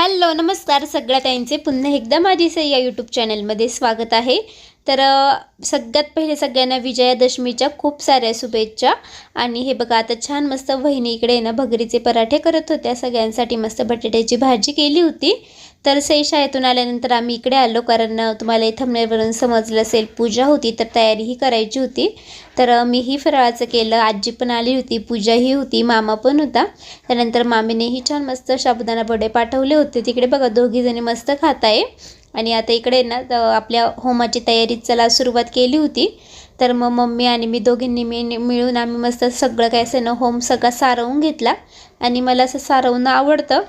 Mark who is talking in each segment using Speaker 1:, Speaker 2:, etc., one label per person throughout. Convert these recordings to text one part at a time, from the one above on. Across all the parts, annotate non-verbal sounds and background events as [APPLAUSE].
Speaker 1: Hello नमस्कार सगळ्या त्यांचे पुन्हा एकदा माझी सई या यूट्यूब चॅनलमध्ये स्वागत आहे. तर सगळ्यात पहिले सगळ्यांना विजयादशमीच्या खूप साऱ्या शुभेच्छा. आणि हे बघा आता छान मस्त वहिनी इकडे ना भगरीचे पराठे करत होत्या. सगळ्यांसाठी मस्त बटाट्याची भाजी केली होती. तर सेशा शाळेतून आल्यानंतर आम्ही इकडे आलो कारण तुम्हाला थंबनेलवरून समजलं असेल पूजा होती तर तयारीही करायची होती. तर मीही फराळाचं केलं आजी पण आली होती पूजाही होती मामा पण होता. त्यानंतर मामीनेही छान मस्त साबुदाणा बडे पाठवले होते. तिकडे बघा दोघीजणी मस्त खात आहे आणि आता इकडे ना तर आपल्या होमाची तयारी चला सुरुवात केली होती. तर मग मम्मी आणि मी दोघींनी मी मिळून आम्ही मस्त सगळं काय असं ना होम सगळा सारवून घेतला. आणि मला असं सारवणं आवडतं.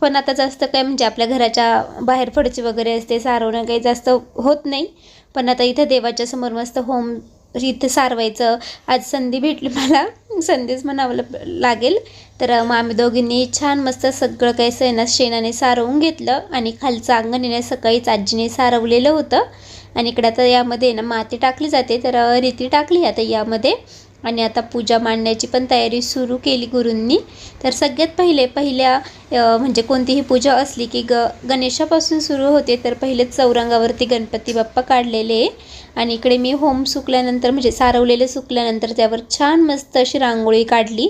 Speaker 1: पण आता जास्त काय म्हणजे आपल्या घराच्या बाहेर फडची वगैरे असते सारवणं काही जास्त होत नाही. पण आता इथं देवाच्या समोर मस्त होम इथं सारवायचं. आज संधी भेटली मला. संधीच म्हणावं लागेल. तर मग आम्ही दोघींनी छान मस्त सगळं काही सैना शेणाने सारवून घेतलं आणि खालचं अंगण येण्या सकाळीच आजीने सारवलेलं होतं. आणि इकडे आता यामध्ये ना माती टाकली जाते. तर रीती टाकली आता यामध्ये. आणि आता पूजा मांडण्याची पण तयारी सुरू केली गुरूंनी. तर सगळ्यात पहिले पहिल्या म्हणजे कोणतीही पूजा असली की ग गणेशापासून सुरू होते तर पहिले चौरंगावरती गणपती बाप्पा काढलेले. आहे आणि इकडे मी होम सुकल्यानंतर म्हणजे सारवलेले सुकल्यानंतर त्यावर छान मस्त अशी रांगोळी काढली.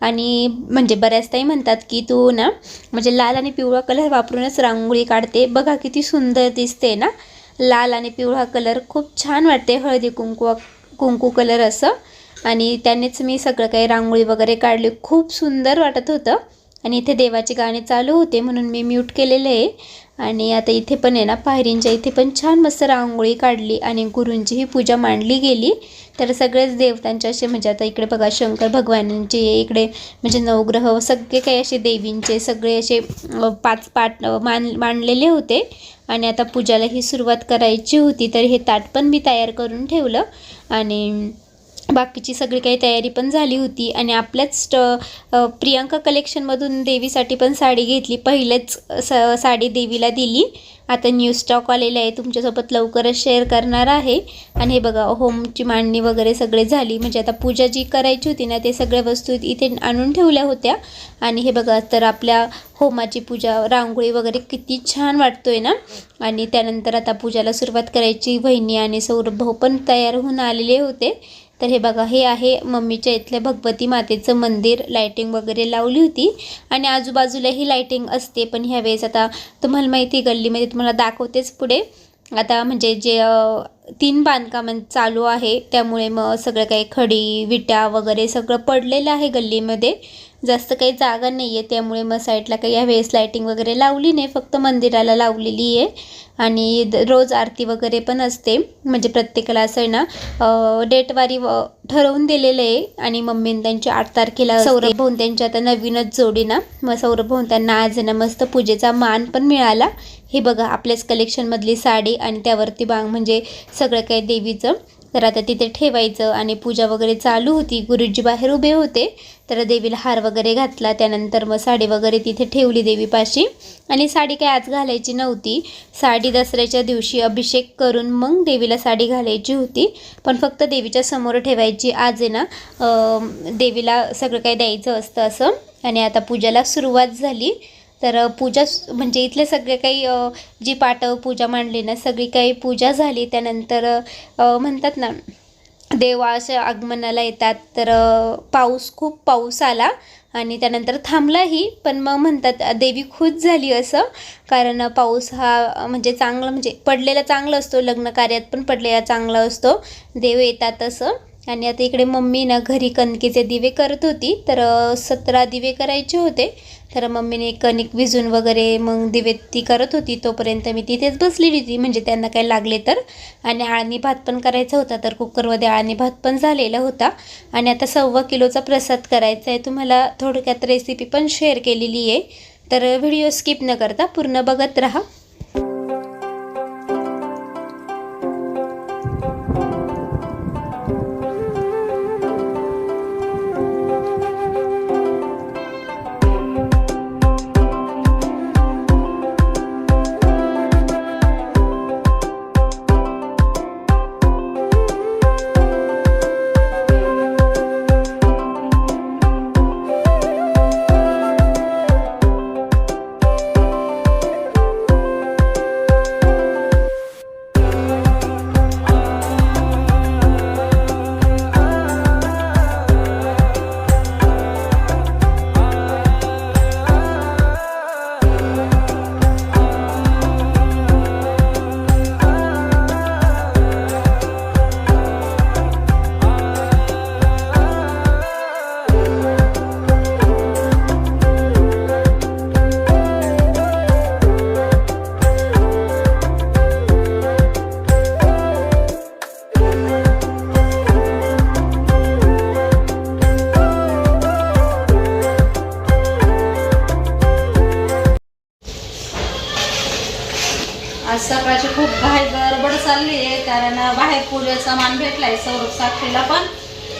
Speaker 1: आणि म्हणजे बऱ्याच ताई म्हणतात की तू ना म्हणजे लाल आणि पिवळा कलर वापरूनच रांगोळी काढते. बघा किती सुंदर दिसते ना. लाल आणि पिवळा कलर खूप छान वाटते. हळदी कुंकू कुंकू कलर असं. आणि त्यानेच मी सगळं काही रांगोळी वगैरे काढली. खूप सुंदर वाटत होतं. आणि इथे देवाचे गाणे चालू होते म्हणून मी म्यूट केलेले आहे. आणि आता इथे पण आहे ना पायरींच्या इथे पण छान मस्त रांगोळी काढली आणि गुरूंचीही पूजा मांडली गेली. तर सगळेच देवतांचे असे म्हणजे आता इकडे बघा शंकर भगवानांचे इकडे म्हणजे नवग्रह सगळे काही असे देवींचे सगळे असे पाच पाट मान मांडलेले होते. आणि आता पूजाला ही सुरुवात करायची होती. तर हे ताट पण मी तयार करून ठेवलं. आणि बाकीची सगळी काही तयारी पण झाली होती आणि आपल्याच स्ट प्रियांका कलेक्शनमधून देवीसाठी पण साडी घेतली. पहिलेच स साडी देवीला दिली. आता न्यू स्टॉक आलेले आहे. तुमच्यासोबत लवकरच शेअर करणार आहे. आणि हे बघा होमची मांडणी वगैरे सगळे झाली. म्हणजे आता पूजा जी करायची होती ना ते सगळ्या वस्तू इथे आणून ठेवल्या होत्या. आणि हे बघा तर आपल्या होमाची पूजा रांगोळी वगैरे किती छान वाटतोय ना? आणि त्यानंतर आता पूजाला सुरुवात करायची. वहिनी आणि सौरभ भाऊ पण तयार होऊन आलेले होते. तर हे बघा हे आहे मम्मीच्या इथल्या भगवती मातेचं मंदिर. लायटिंग वगैरे लावली होती. आणि आजूबाजूलाही लायटिंग असते. पण ह्यावेळेस आता तुम्हाला माहिती गल्लीमध्ये तुम्हाला दाखवतेच पुढे. आता म्हणजे जे तीन बांधकाम चालू आहे त्यामुळे मग सगळं काही खडी विटा वगैरे सगळं पडलेलं आहे गल्लीमध्ये. जास्त काही जागा नाही आहे त्यामुळे मग साईडला काही यावेळेस लायटिंग वगैरे लावली नाही फक्त मंदिराला लावलेली आहे. आणि रोज आरती वगैरे पण असते. म्हणजे प्रत्येकाला असं आहे ना डेटवारी ठरवून दिलेलं आहे. आणि मम्मीने त्यांची आठ तारखेला सौरभ भाऊन त्यांच्या आता नवीनच जोडी ना. मग सौरभ भाऊन त्यांना आज ना मस्त पूजेचा मान पण मिळाला. हे बघा आपल्याच कलेक्शनमधली साडी आणि त्यावरती बांग म्हणजे सगळं काही देवीचं. तर आता तिथे ठेवायचं आणि पूजा वगैरे चालू होती. गुरुजी बाहेर उभे होते. तर देवीला हार वगैरे घातला. त्यानंतर मग साडी वगैरे तिथे ठेवली देवीपाशी. आणि साडी काय आज घालायची नव्हती. साडी दसऱ्याच्या दिवशी अभिषेक करून मग देवीला साडी घालायची होती. पण फक्त देवीच्या समोर ठेवायची. आज आहे ना देवीला सगळं काही द्यायचं असतं असं. आणि आता पूजाला सुरुवात झाली. तर पूजा म्हणजे इथले सगळे काही जी पाटव पूजा मांडली ना सगळी काही पूजा झाली. त्यानंतर म्हणतात ना देवा असे आगमनाला येतात. तर पाऊस खूप पाऊस आला आणि त्यानंतर थांबलाही. पण मग म्हणतात देवी खुश झाली असं. कारण पाऊस हा म्हणजे चांगलं म्हणजे पडलेला चांगलं असतो. लग्न कार्यात पण पडलेला चांगला असतो. देव येतात असं. आणि आता इकडे मम्मी ना घरी कणकेचे दिवे करत होती. तर सतरा दिवे करायचे होते. तर मम्मीने कणिक भिजून वगैरे मग दिवे ती करत होती तोपर्यंत मी तिथेच बसलेली होती. म्हणजे त्यांना काय लागले तर. आणि आळणी भात पण करायचा होता तर कुकरमध्ये आळणी भात पण झालेला होता. आणि आता सव्वा किलोचा प्रसाद करायचा आहे तुम्हाला थोडक्यात रेसिपी पण शेअर केलेली आहे. तर व्हिडिओ स्किप न करता पूर्ण बघत राहा.
Speaker 2: बाहेर पूजेचा मान भेटलाय सौरभ साखरेला पण.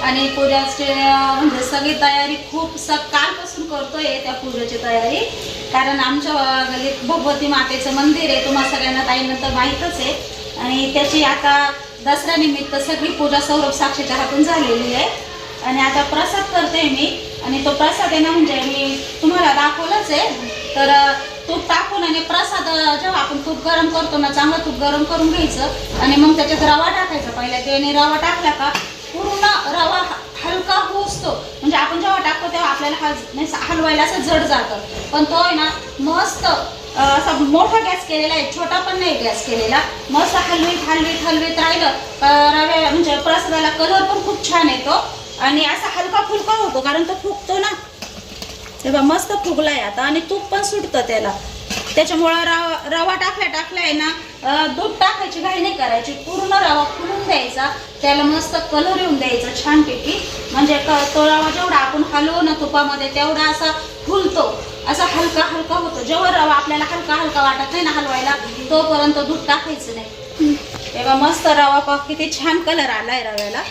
Speaker 2: आणि पूजाचे म्हणजे सगळी तयारी खूप सकाळपासून करतोय त्या पूजेची तयारी. कारण आमच्या गलीत भगवती मातेचं मंदिर आहे तुम्हाला सगळ्यांना ताईनंतर तर माहीतच आहे. आणि त्याची आता दसऱ्यानिमित्त सगळी पूजा सौरभ साक्षीच्या हातून झालेली आहे. आणि आता प्रसाद करते मी. आणि तो प्रसाद आहे ना म्हणजे मी तुम्हाला दाखवलंच आहे. तर तूप टाकून आणि प्रसाद जेव्हा आपण तूप गरम करतो ना चांगलं तूप गरम करून घ्यायचं आणि मग त्याच्यात रवा टाकायचा. पहिल्या त्याने रवा टाकला का पूर्ण रवा हलका होसतो म्हणजे आपण जेव्हा टाकतो तेव्हा आपल्याला हल नाही हलवायला असं जड जातं. पण तो आहे ना मस्त असा मोठा गॅस केलेला आहे छोटा पण नाही गॅस केलेला. मस्त हलवीत हलवीत हलवीत राहिलं. रव्या म्हणजे प्रसादाला कलर पण खूप छान येतो. आणि असा हलका फुलका होतो कारण तो फुगतो ना. तेव्हा मस्त फुगलाय आता आणि तूप पण सुटतं त्याला. त्याच्यामुळं रवा रवा टाकल्या टाकलाय ना दूध टाकायची घाई नाही करायची. पूर्ण रवा फुलून द्यायचा. त्याला मस्त कलर येऊन द्यायचा छानपैकी म्हणजे क- तो रवा जेवढा आपण हलवू ना तुपामध्ये तेवढा असा फुलतो. असा हलका हलका होतो. जेव्हा रवा आपल्याला हलका हलका वाटत नाही ना हलवायला तोपर्यंत दूध टाकायचं नाही. तेव्हा मस्त रवा पाव किती छान कलर आलाय रव्याला.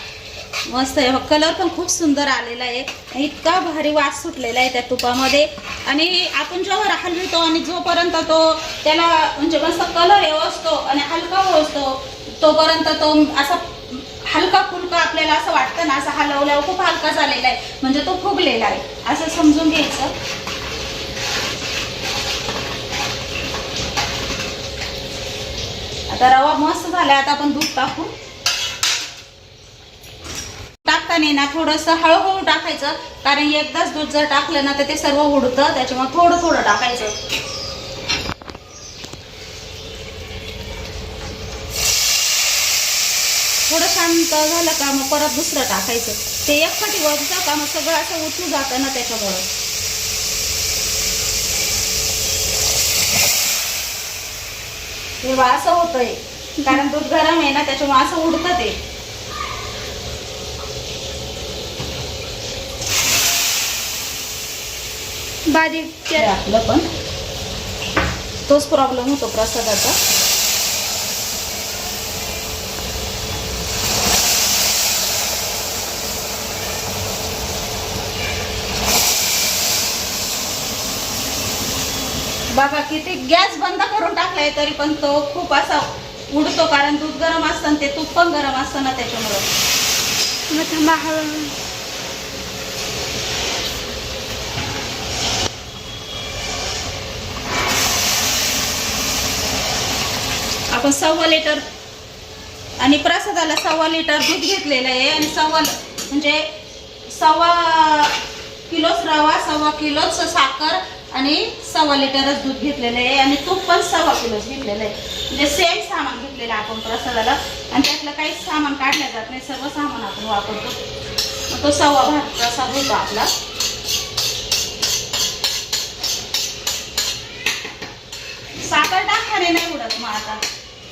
Speaker 2: मस्त आहे. हो, कलर पण खूप सुंदर आलेला आहे. इतका भारी वास सुटलेला आहे त्या तुपामध्ये. आणि आपण जेव्हा हलवितो आणि जोपर्यंत तो त्याला म्हणजे मस्त कलर असतो आणि हलका असतो तोपर्यंत तो असा हलका फुलका आपल्याला असं वाटतं ना असं हलवल्यावर खूप हलका झालेला आहे. म्हणजे तो फुगलेला आहे. असं समजून घ्यायचं. आता रवा मस्त झाला आता आपण दूध टाकू. टाकताना ना थोडंसं हळूहळू टाकायचं. कारण एकदाच दूध जर टाकलं ना तर ते सर्व उडतं. त्याच्यामुळे थोडं थोडं टाकायचं. थोडं शांत झालं का मग परत दुसरं टाकायचं. ते एकखटी वरचं का मग सगळं असं उठू जातं ना त्याच्यामुळं. तेव्हा असं होतंय. कारण दूध गरम आहे ना त्याच्यामुळे असं उडतं ते. हे आपलं पण. तोच प्रॉब्लेम होतो प्रसादाचा. बघा किती गॅस बंद करून टाकलाय तरी पण तो खूप असा उडतो कारण दूध गरम असतं ते तूप पण गरम असतं ना त्याच्यामुळं
Speaker 1: मग थांबा हळूहळू
Speaker 2: आपण सव्वा लिटर आणि प्रसादाला सव्वा लिटर दूध घेतलेलं आहे आणि सव्वा म्हणजे सव्वा किलोच रवा सव्वा किलोच साखर आणि सव्वा लिटरच दूध घेतलेलं आहे आणि तूप पण सव्वा किलोच घेतलेलं आहे. म्हणजे सेम सामान घेतलेलं आहे आपण प्रसादाला. आणि त्यातलं काहीच सामान काढलं जात नाही सर्व सामान आपण वापरतो. मग तो सव्वा भात प्रसाद होतो आपला. साखर टाकणारे नाही उडत मग आता.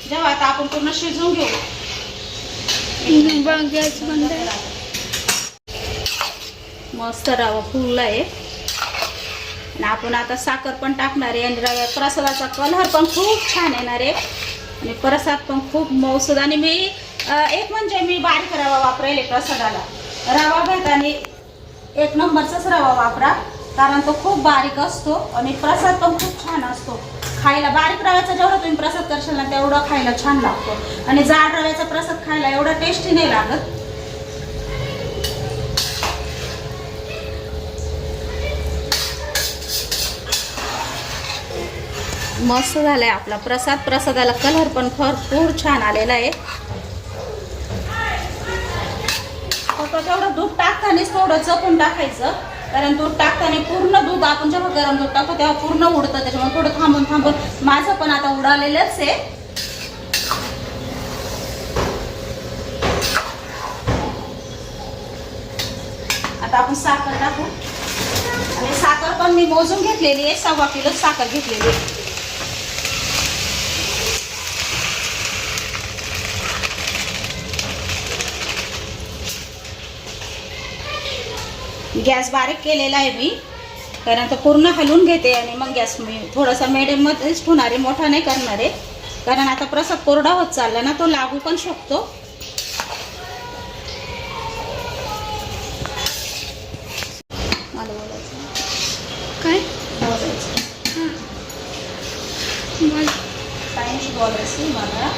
Speaker 2: जेव्हा आता आपण पूर्ण शिजवून घेऊ.
Speaker 1: गॅस बंद
Speaker 2: मस्त रवा फुलला आहे. आणि आपण आता साखर पण टाकणार आहे. आणि रव्या प्रसादाचा कलर पण खूप छान येणार आहे. आणि प्रसाद पण खूप मौसूद. आणि मी एक म्हणजे मी बारीक रवा वापरेल प्रसादाला. रवा घेताना एक नंबरचाच रवा वापरा. कारण तो खूप बारीक असतो आणि प्रसाद पण खूप छान असतो. खायला बारीक रव्याचा जेवढा तुम्ही प्रसाद करशाल ना तेवढा खायला छान लागतो. आणि जाड रव्याचा प्रसाद खायला एवढा टेस्टी नाही लागत. मस्त झालाय आपला प्रसाद. प्रसादाला कलर पण भरपूर छान आलेला आहे. फक्त तेवढं दूध टाकतानाच थोडं जपून टाकायचं. कारण दूध टाकताना पूर्ण दूध आपण जेव्हा गरम दूध टाकतो तेव्हा पूर्ण उडतं त्याच्यामुळे थोडं थांबून थांबून माझं पण आता उडालेलंच आहे. आता आपण साखर टाकू. आणि साखर पण मी मोजून घेतलेली आहे सव्वा किलो साखर घेतलेली आहे. गॅस बारीक केलेला आहे मी. कारण तो पूर्ण हलवून घेते आणि मग गॅस मी थोडासा medium मध्येच ठेवणार आहे मोठा नाही करणार. आहे कारण आता प्रसाद कोरडा होत चालला ना तो लागू पण शकतो.
Speaker 1: काय?
Speaker 2: बोलायचं मला.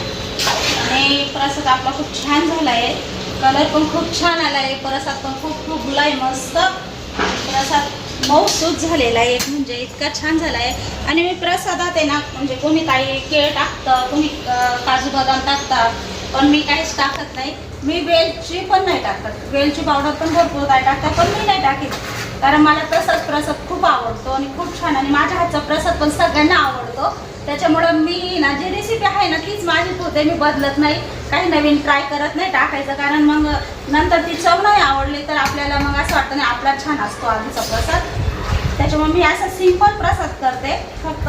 Speaker 2: आणि प्रसाद आपला खूप छान झाला आहे कलर पण खूप छान आला आहे प्रसाद पण खूप फुगला आहे मस्त. प्रसाद मऊसूत झालेला आहे. म्हणजे इतका छान झाला आहे आणि मी प्रसादात आहे ना म्हणजे कोणी काही केळ टाकतं कोणी काजू बदाम टाकतात पण मी काहीच टाकत नाही. मी वेलची पण नाही टाकत. वेलची पावडर पण भरपूर काय टाकतात पण मी नाही टाकत. कारण मला तसाच प्रसाद खूप आवडतो आणि खूप छान. आणि माझ्या हातचा प्रसाद पण सगळ्यांना आवडतो. त्याच्यामुळं मी ना जी रेसिपी आहे ना तीच माझीच होते मी बदलत नाही. काही नवीन ट्राय करत नाही टाकायचं. कारण मग नंतर ती चव नाही आवडली तर आपल्याला मग असं वाटतं नाही आपला छान असतो आधीचा प्रसाद. त्याच्यामुळे मी असा सिंपल प्रसाद करते. फक्त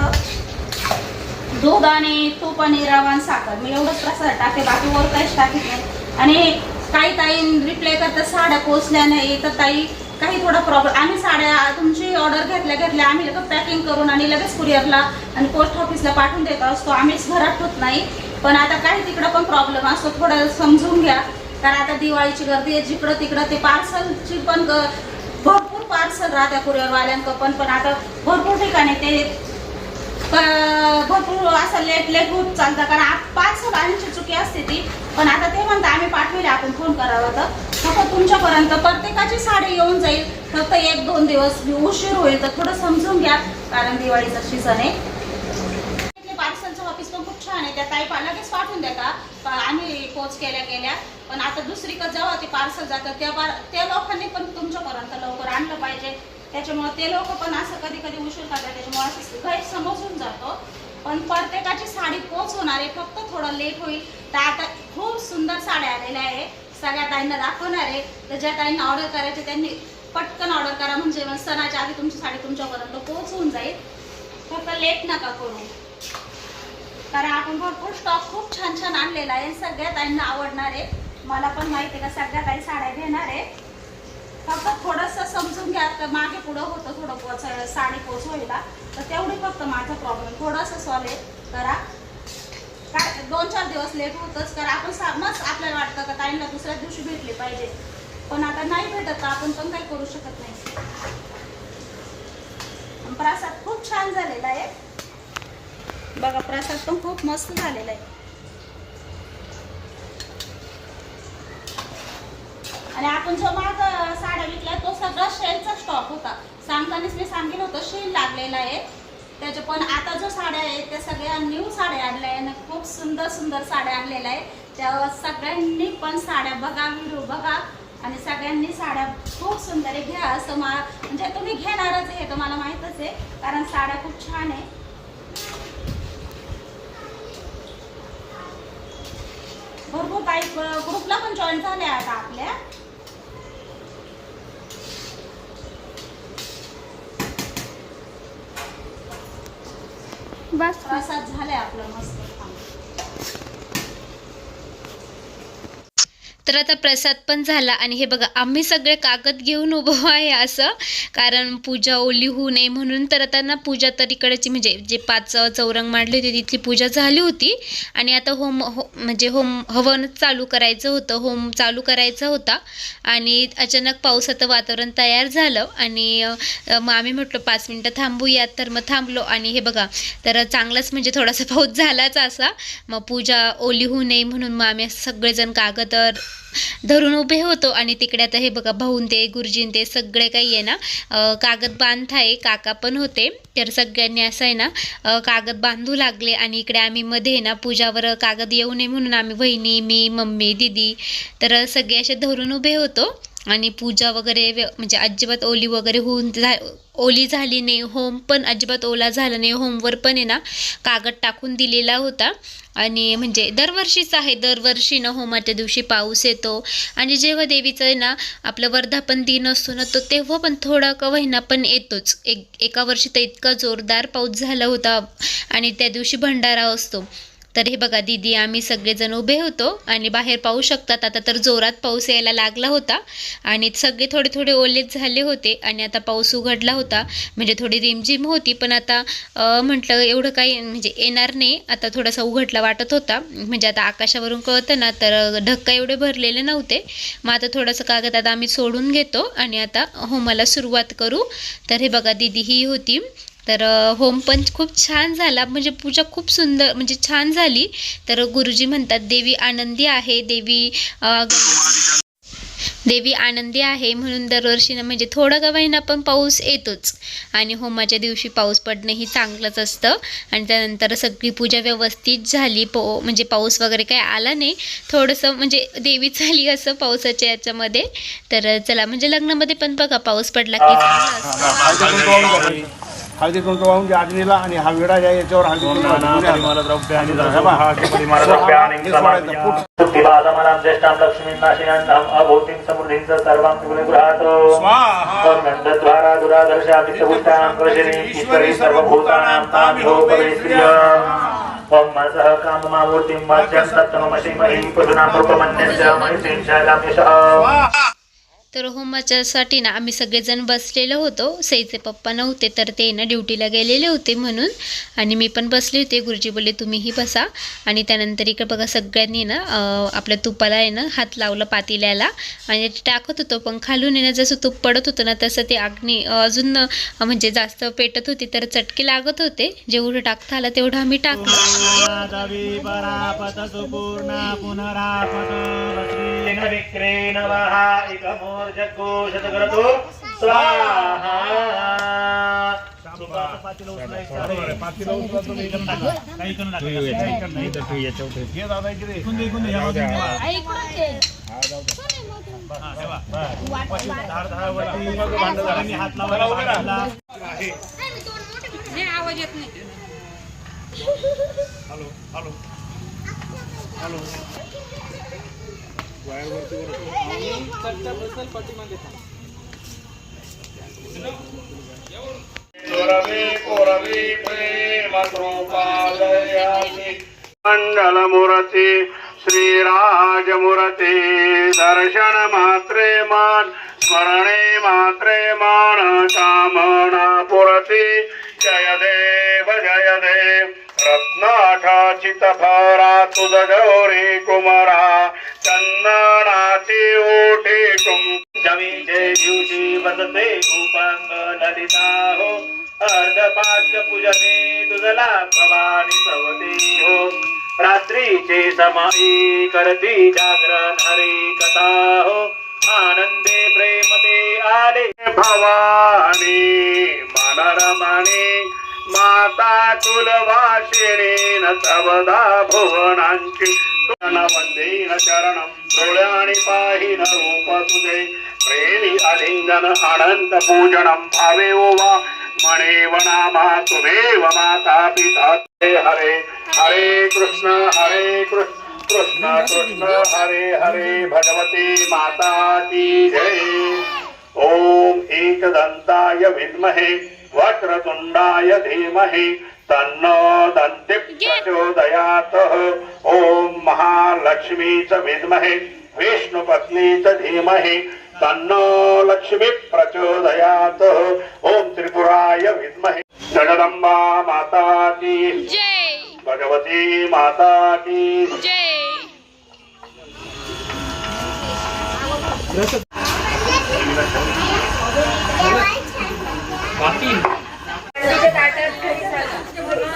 Speaker 2: दूध आणि तूप आणि रवा आणि साखर. मी एवढंच प्रसाद टाकते. बाकी वर काहीच टाकत नाही. आणि काही ताई रिप्लाय करतात साड्या पोचल्या नाही. तर ताई काही थोडा प्रॉब्लेम आम्ही साड्या तुमची ऑर्डर घेतल्या घेतल्या. आम्ही लगेच पॅकिंग करून आणि लगेच कुरिअरला आणि पोस्ट ऑफिसला पाठवून देत असतो. आम्हीच घरात होत नाही. पण आता काही तिकडं पण प्रॉब्लेम असतो. थोडं समजून घ्या. कारण आता दिवाळीची गर्दी आहे. जिकडं तिकडं ते पार्सलची पण ग- भरपूर पार्सल राहत्या कुरिअरवाल्यांक पण. पण आता भरपूर ठिकाणी ते भरपूर असं लेट लेट होत चालतं. कारण आप पाच गाड्यांची चुकी असते ती. पण आता ते म्हणता आम्ही पाठविले आपण फोन करावा. तर फक्त तुमच्यापर्यंत. प्रत्येकाची साडी येऊन जाईल. फक्त एक दोन दिवस. उशीर होईल तर थोडं समजून घ्या. कारण दिवाळीचा सीझन आहे. पार्सलचं ऑफिस पण खूप छान आहे. त्या ताई पा- लगेच पाठवून देता. आम्ही पोच केल्या गेल्या. पण आता दुसरीकडे जेव्हा ते पार्सल जातं त्या त्या लोकांनी पण तुमच्यापर्यंत लवकर आणलं पाहिजे. त्याच्यामुळे ते लोक पण असं कधी कधी उशीर करतात. त्याच्यामुळे असं गैरसमजून जातो. पण प्रत्येकाची साडी पोच होणार आहे. फक्त थोडं लेट होईल. तर आता खूप सुंदर साड्या आलेल्या आहे. सगळ्या ताईंना दाखवणार आहे. तर ज्या ताईंना ऑर्डर करायचे त्यांनी पटकन ऑर्डर करा. म्हणजे मग सणाच्या आधी तुमची साडी तुमच्यापर्यंत पोहोचून जाईल. फक्त लेट नका करू. कारण आपण भरपूर स्टॉक खूप छान छान आणलेला आहे. सगळ्या ताईंना आवडणार आहे. मला पण माहिती आहे का सगळ्या ताई साड्या घेणार आहे. फक्त थोडंसं समजून घ्या. तर मागे पुढं होतं थोडं पोच साडी पोच व्हायला. तर तेवढी फक्त माझा प्रॉब्लेम थोडंसं सॉल्व करा. काय? दोन चार दिवस लेट होतंच. करा आपण मस्त आपल्याला वाटतं का ताईंना दुसऱ्या दिवशी भेटले पाहिजे. पण आता नाही भेटत तर आपण पण काही करू शकत नाही. प्रसाद खूप छान झालेला आहे. बघा प्रसाद पण खूप मस्त झालेला आहे. आणि आपण जो माग साड्या विकल्या तो सगळा शेलचा स्टॉक होता. सांगतानाच मी सांगितलं होतं शेल लागलेला आहे. त्याच्या पण आता जो साड्या आहेत त्या सगळ्या न्यू साड्या आणल्या आहे आणि खूप सुंदर सुंदर साड्या आणलेल्या आहे. त्या सगळ्यांनी पण साड्या बघा व्हिडिओ बघा. आणि सगळ्यांनी साड्या खूप सुंदर आहे. घ्या असं मा म्हणजे तुम्ही घेणारच हे तुम्हाला माहीतच आहे. कारण साड्या खूप छान आहे. भरपूर काही ग्रुपला पण जॉईन झाल्या आता आपल्या.
Speaker 1: बस
Speaker 2: प्रसाद झालाय आपलं मस्त
Speaker 1: तर आता प्रसाद पण झाला. आणि हे बघा आम्ही सगळे कागद घेऊन उभं आहे असं. कारण पूजा ओली होऊ नये म्हणून तर आता ना पूजा तर इकडची म्हणजे जे पाच चौरंग मांडले होते तिथली पूजा झाली होती. आणि आता होम हो म्हणजे होम हवन चालू करायचं होतं होम चालू करायचा होता. आणि अचानक पावसाचं वातावरण तयार झालं. आणि मग आम्ही म्हटलं पाच मिनटं थांबूयात. तर मग थांबलो. आणि हे बघा तर चांगलाच म्हणजे थोडासा पाऊस झालाच असा. मग पूजा ओली होऊ नये म्हणून मग आम्ही असं सगळेजण कागद धरून उभे होतो. आणि तिकडे आता हे बघा भाऊन ते गुरुजीन ते सगळे काही आहे ना कागद बांधताय काका पण होते. तर सगळ्यांनी असं आहे ना कागद बांधू लागले. आणि इकडे आम्ही मध्ये आहे ना पूजावर कागद येऊ नये म्हणून आम्ही बहिणी मी मम्मी दिदी तर सगळे असे धरून उभे होतो. आणि पूजा वगैरे व्य- म्हणजे अजिबात ओली वगैरे होऊन झा ओली झाली नाही होम पण अजिबात ओला झाला नाही होमवर पण आहे ना कागद टाकून दिलेला होता. आणि म्हणजे दरवर्षीच आहे दरवर्षी ना होमाच्या दिवशी पाऊस येतो. आणि जेव्हा देवीचं आहे ना आपलं वर्धापन दिन असतो ना तो तेव्हा पण थोडा का महिना पण येतोच. एक एका वर्षी तर इतका जोरदार पाऊस झाला होता. आणि त्या दिवशी भंडारा असतो. तर हे बघा दीदी आम्ही सगळेजण उभे होतो आणि बाहेर पाहू शकतात. आता तर जोरात पाऊस यायला लागला होता आणि सगळे थोडे थोडे ओलेच झाले होते आणि आता पाऊस उघडला होता. म्हणजे थोडी रिमझिम होती पण आता म्हटलं एवढं काही म्हणजे येणार नाही. आता थोडासा उघडला वाटत होता. म्हणजे आता आकाशावरून कळतं ना तर ढक्का एवढे भरलेले नव्हते. मग आता थोडंसं कागद आता आम्ही सोडून घेतो आणि आता होमाला सुरुवात करू. तर हे बघा दीदी ही होती. तर होम पण खूप छान झाला. म्हणजे पूजा खूप सुंदर म्हणजे छान झाली. तर गुरुजी म्हणतात देवी आनंदी आहे. देवी देवी आनंदी आहे. म्हणून दरवर्षी ना म्हणजे थोडं का होईना पण पाऊस येतोच. आणि होमाच्या दिवशी पाऊस पडणं ही चांगलंच असतं. आणि त्यानंतर सगळी पूजा व्यवस्थित झाली. पो म्हणजे पाऊस वगैरे काही आला नाही. थोडंसं म्हणजे देवी झाली असं पावसाच्या याच्यामध्ये. तर चला म्हणजे लग्नामध्ये पण बघा पाऊस पडला की चांगलं असतं.
Speaker 3: हळदी कुंकू वाहून अग्नीला आणि हा विडा ज्या याच्यावर हळदी कुंकू हे. हे
Speaker 4: ॐ मनसः काममामूर्तिं वाच्यं तत्त्वमसीमहि पदुनां रूपमन्यस्य महिषीं शैलाम्यशः
Speaker 1: तर होमाच्यासाठी ना आम्ही सगळेजण बसलेलो होतो. सईचे पप्पा नव्हते तर ते ना ड्युटीला गेलेले होते म्हणून. आणि मी पण बसले होते. गुरुजी बोलले तुम्हीही बसा. आणि त्यानंतर इकडे बघा सगळ्यांनी ना आपल्या तुपाला आहे ना हात लावला पातेल्याला. आणि ते टाकत होतो पण खालून आहे ना जसं तूप पडत होतं ना तसं ते अग्नी अजून म्हणजे जास्त पेटत होती तर चटके लागत होते. जेवढं टाकता आलं तेवढं आम्ही टाकलं.
Speaker 4: तेन विक्रेण वहा इकमोर्जकोशतकरतो स्वाहा
Speaker 3: हे। [LAUGHS] दादा इकडे. चला, उभे राहा. सुरभि पुरभि प्रेमकृपालयासि मण्डलमूर्ति श्रीराजमूर्ति दर्शन मात्रे मान स्मरणे मात्रे मान कामना पुरति जय देव जय देव रत्नाठाचित भरा तुझ गौरी कुमरा चंदनाची ओठे कुम जमीचे दिवशी बसते कुपांग ललिता हो. अर्ध अर्धपाद्य पूजने तुझला भवानी सवते हो. रात्रीचे समाई करती जागरण हरी कथा हो. आनंदे प्रेमते आले भवानी मनरमणी माता कुलवासिनी न तवदा भुवनांची वंदेन चरणं डोळ्याने पाहिन रूप तुझे प्रेमी अलिंगन अनंत पूजनं भावे ओवा मणेव नामा तुमेव माता पिता ते हरे हरे कृष्ण हरे कृष्ण कृष्ण कृष्ण हरे हरे भगवती माता की जय। ओम एकदंताय विद्महे वक्रतुंडाय धीमहि तन्नो दन्ति प्रचोदयात्। ओम महालक्ष्मी च विद्महे विष्णुपत्नी च धीमहि। तन्नो लक्ष्मी प्रचोदयात्। ओम त्रिपुराय विद्महे। जगदम्बा माता की।
Speaker 1: जय।
Speaker 4: भगवती माता की।
Speaker 1: जय।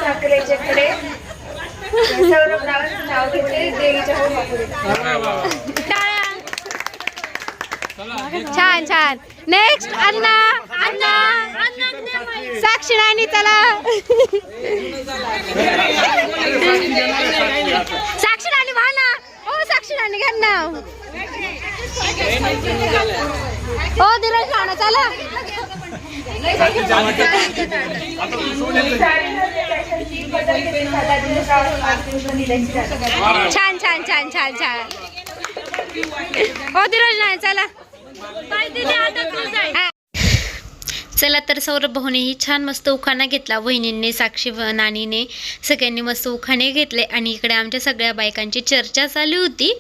Speaker 5: साखरेचे कडे सौरभ नावाचं नाव घेतले देवीच्या
Speaker 1: छान छान. नेक्स्ट अण्णा अण्णा. साक्षी राणी चला. साक्षी राणी व्हा ना. हो साक्षी राणी घ्या हो धीरज राणा चला. छान छान छान छान छान. हो धीरज राणी चला. चला तर सौरभ भाऊनेही छान मस्त उखाणा घेतला. वहिनींनी साक्षी नानीने सगळ्यांनी मस्त उखाणे घेतले आणि इकडे आमच्या सगळ्या बायकांची चर्चा चालू होती.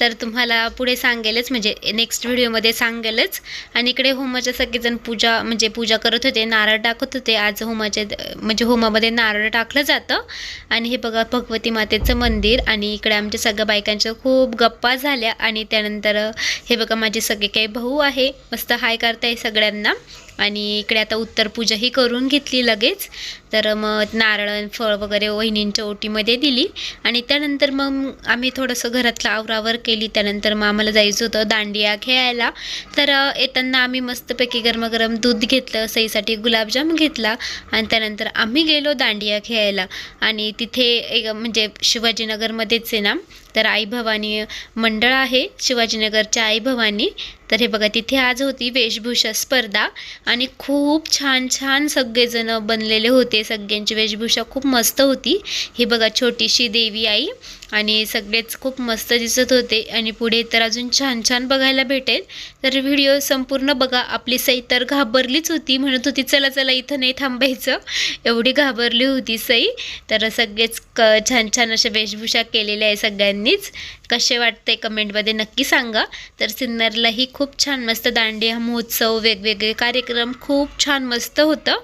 Speaker 1: तर तुम्हाला पुढे सांगेलच म्हणजे नेक्स्ट व्हिडिओमध्ये सांगेलच. आणि इकडे होमाच्या सगळेजण पूजा म्हणजे पूजा करत होते नारळ टाकत होते. आज होमाच्या म्हणजे होमामध्ये नारळ टाकलं जातं. आणि हे बघा भगवती मातेचं मंदिर आणि इकडे आमच्या सगळ्या बायकांच्या खूप गप्पा झाल्या. आणि त्यानंतर हे बघा माझे सगळे काही भाऊ आहे. मस्त हाय करताय सगळ्यांना. आणि इकडे आता उत्तर पूजाही करून घेतली लगेच. तर मग नारळ फळ वगैरे वहिनींच्या ओटीमध्ये दिली. आणि त्यानंतर मग आम्ही थोडंसं घरातलं आवरावर केली. त्यानंतर मग आम्हाला जायचं होतं दांडिया खेळायला. तर येताना आम्ही मस्तपैकी गरमागरम दूध घेतलं सईसाठी गुलाबजाम घेतला आणि त्यानंतर आम्ही गेलो दांडिया खेळायला. आणि तिथे एक म्हणजे शिवाजीनगरमध्येच आहे ना तर आई भवानी मंडळ आहे शिवाजीनगरच्या आई भवानी. तर हे बघा तिथे आज होती वेशभूषा स्पर्धा आणि खूप छान छान सगळेजण बनलेले होते. सगळ्यांची वेशभूषा खूप मस्त होती. ही बघा छोटीशी देवी आई आणि सगळेच खूप मस्त दिसत होते. आणि पुढे तर अजून छान छान बघायला भेटेल. तर व्हिडिओ संपूर्ण बघा. आपली सई तर घाबरलीच होती. म्हणत होती चला चला इथं नाही थांबायचं. एवढी घाबरली होती सई. तर सगळेच क छान छान अशा वेशभूषा केलेल्या आहे सगळ्यांनीच. कसे वाटते कमेंटमध्ये नक्की सांगा. तर सिन्नरलाही खूप छान मस्त दांडिया महोत्सव वेगवेगळे कार्यक्रम खूप छान मस्त होतं.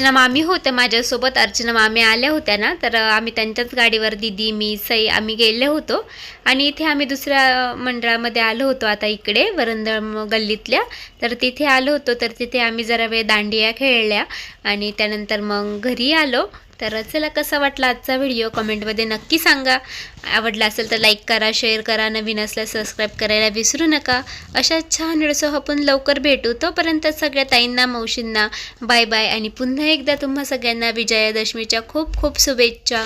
Speaker 1: अर्चना मामी होत्या माझ्यासोबत अर्चना मामी आल्या होत्या ना तर आम्ही त्यांच्याच गाडीवर दिदी मी सई आम्ही गेले होतो. आणि इथे आम्ही दुसऱ्या मंडळामध्ये आलो होतो आता इकडे वरंदळ गल्लीतल्या. तर तिथे आलो होतो तर तिथे आम्ही जरा वेळ दांडिया खेळल्या. आणि त्यानंतर मग घरी आलो. तर चला कसा वाटला आजचा व्हिडिओ कमेंटमध्ये नक्की सांगा. आवडला असेल तर लाईक करा शेअर करा. नवीन असल्यास सबस्क्राईब करायला विसरू नका. अशा छान व्हिडिओसह आपण लवकर भेटू. तोपर्यंत सगळ्या ताईंना मावशींना बाय बाय आणि पुन्हा एकदा तुम्हा सगळ्यांना विजयादशमीच्या खूप खूप शुभेच्छा.